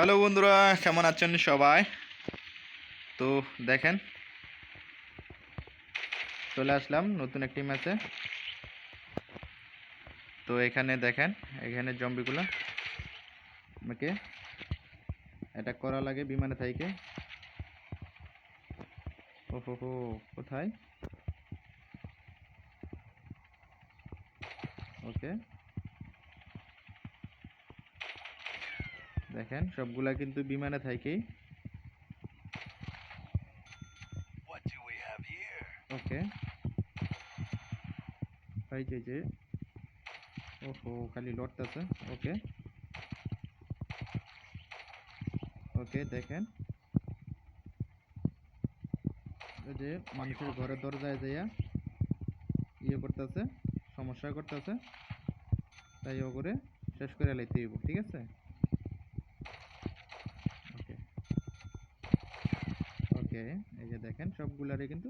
Hello বন্ধুরা, কেমন আছেন সবাই? তো দেখেন, চলে আসলাম নতুন একটি ম্যাচে। তো এখানে দেখেন, এখানে জম্বিগুলো আমাকে অ্যাটাক করা লাগে বিমানে থাইকে। ও হো হো কোথায়? ওকে। দেখেন সবগুলা কিন্তু বিমানে থাকেই? ওকে। এই যে যে। ওহো খালি লড়তেছে ওকে। ওকে দেখেন। এই যে মানুষের ঘরে দরজায় যাইয়া ইয়ে করতেছে সমস্যা করতেছে। তাই ও করে শেষ করে লাইতে হইব ঠিক আছে ওকে ওকে এই যে দেখেন সবগুলারে কিন্তু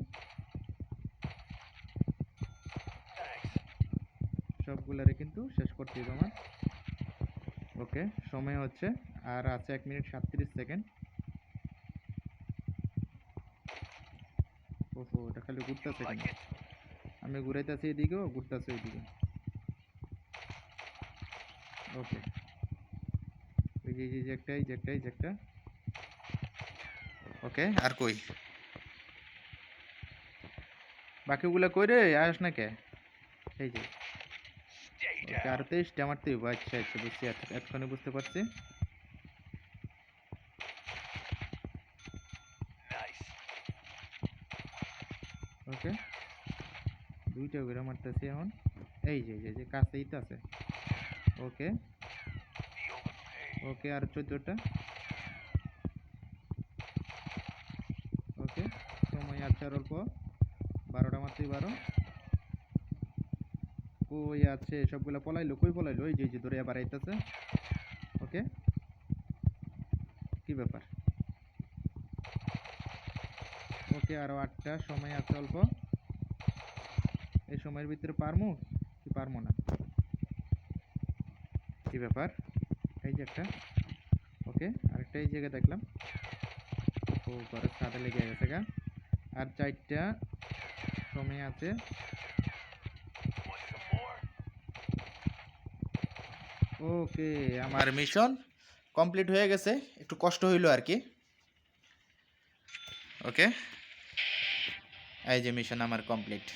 Thanks. সবগুলারে কিন্তু শেষ করতে হবে আমার ওকে, সময় হচ্ছে, আর আছে এক মিনিট সাতত্রিশ সেকেন্ড। ওহো, এটা খালি ঘুরতেছে কেন? আমি ঘুরাইতেছি এদিকেও ঘুরতেছে ওইদিকে। ওকে। এই যে এই যে একটা যে যে একটা। ওকে আর কই? বাকিগুলো কই রে? আস না কে? এই যে. আর তেইশটা মারতেই হবে আচ্ছা আচ্ছা বুঝছি এতক্ষণে বুঝতে পারছি। ওকে। দুইটা করে মারতেছি এখন। এই যে এই যে, কাছেই তো আছে। ওকে. ওকে আর চোদ্দোটা ওকে আছে আর অল্প। বারোটা মাত্রই বারো। কই আছে? সবগুলা পলাইলো। কই পলাইলো? ওই যে যে, ধরে আবার আইতেছে। ওকে? কি ব্যাপার? ওকে, আরও আটটা। সময় আছে অল্প। এই সময়ের ভিতরে পারমু কি পারমু না? কি ব্যাপার? এই যে একটা। ওকে, আরেকটা এই জায়গায় দেখলাম। ও, ঘরের ছাদে লেগে গেছে গা। আর চারটা সময় আছে? ওকে, আমার মিশন কমপ্লিট হয়ে গেছে। একটু কষ্ট হইল আর কি। ওকে? এই যে মিশন আমার কমপ্লিট।